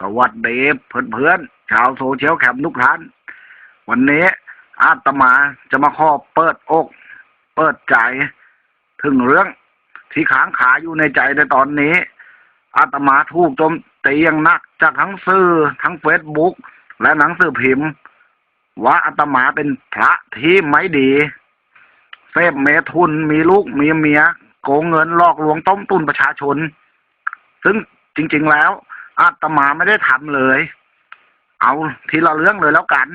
สวัสดีเพื่อนๆชาวโซเชียลแคมป์ทุกท่าน วันนี้อาตมาจะมาขอเปิดอก เปิดใจ ถึงเรื่องที่ค้างคาอยู่ในใจในตอนนี้ อาตมาถูกโจมตีอย่างหนักจากทั้งสื่อทั้งเฟซบุ๊กและหนังสือพิมพ์ ว่าอาตมาเป็นพระที่ไม่ดีเสพเมทุนมีลูกมีเมียโกงเงินหลอกลวงต้มตุนประชาชน ซึ่งจริง ๆแล้ว อาตมาไม่ได้ทำเลย เอาทีละเรื่องเลยแล้วกัน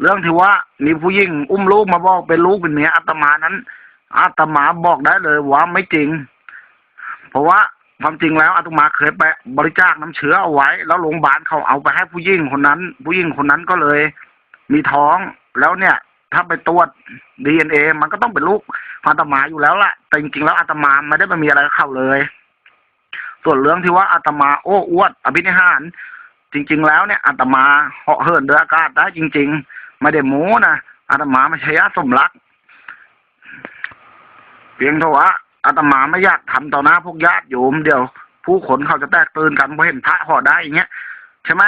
เรื่องที่ว่ามีผู้หญิงอุ้มลูกมาบอกเป็นลูกเป็นเมียอาตมานั้นอาตมาบอกได้เลยว่าไม่จริง เพราะว่าความจริงแล้วอาตมาเคยไปบริจาคน้ำเชื้อเอาไว้ แล้วโรงพยาบาลเขาเอาไปให้ผู้หญิงคนนั้น ผู้หญิงคนนั้นก็เลย มีท้องแล้วเนี่ย ถ้าไปตรวจดีเอ็นเอมันก็ต้องเป็นลูกองอาตมาอยู่แล้วล่ะแต่จริงๆแล้วอาตมาไม่ได้ไปมีอะไรกับเขาเลย ส่วนเรื่องที่ว่าอาตมาโอ้อวดอภินิหาร จริง ๆ แล้วเนี่ยอาตมาเหาะเหินเดืออากาศได้จริง ๆ ไม่ได้โม้นะอาตมาไม่ใช่ยาสมรัก เพียงเท่าว่าอาตมาไม่อยากทำต่อหน้าพวกญาติโยมเดี๋ยว ผู้คนเขาจะแตกตื่นกันเพราะเห็นพระห่อได้อย่างเงี้ยใช่ไหม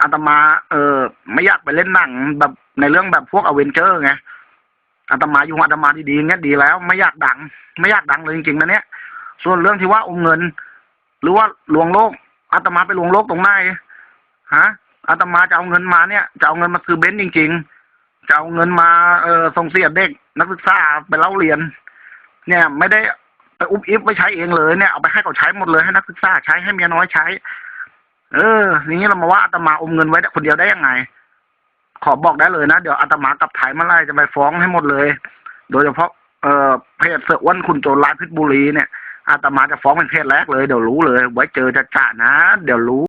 อาตมาเออไม่อยากไปเล่นหนังแบบในเรื่องแบบพวกอเวนเจอร์ไงอาตมาอยู่องอาตมาดีๆเงี้ยดีแล้ว ไม่อยากดัง ไม่อยากดังเลยจริงๆนะเนี่ยส่วนเรื่องที่ว่าอมเงิน หรือว่าลวงโลกอาตมาไปลวงโลกตรงไหนฮะอาตมาจะเอาเงินมาเนี่ยจะเอาเงินมาซื้อเบนซ์จริง ๆ จะเอาเงินมาเออส่งเสียเด็ก นักศึกษาไปเล่าเรียน เนี่ยไม่ได้ไปอุบอิบไปใช้เองเลยเนี่ยเอาไปให้เขาใช้หมดเลยให้นักศึกษาใช้ให้เมียน้อยใช้ เอออย่างนี้เรามาว่าอาตมาอมเงินไว้คนเดียวได้ยังไง ขอบอกได้เลยนะเดี๋ยวอาตมากลับไทยมื่อไหรจะไปฟ้องให้หมดเลย โดยเฉพาะเอ่อเพจเสืออ้วนคุณโจรร้ายพชรบุรีเนี่ย อาตมาจะฟ้องเป็นเพศแรกเลยเดี๋ยวรู้เลยไว้เจอจะจ่านะเดี๋ยวรู้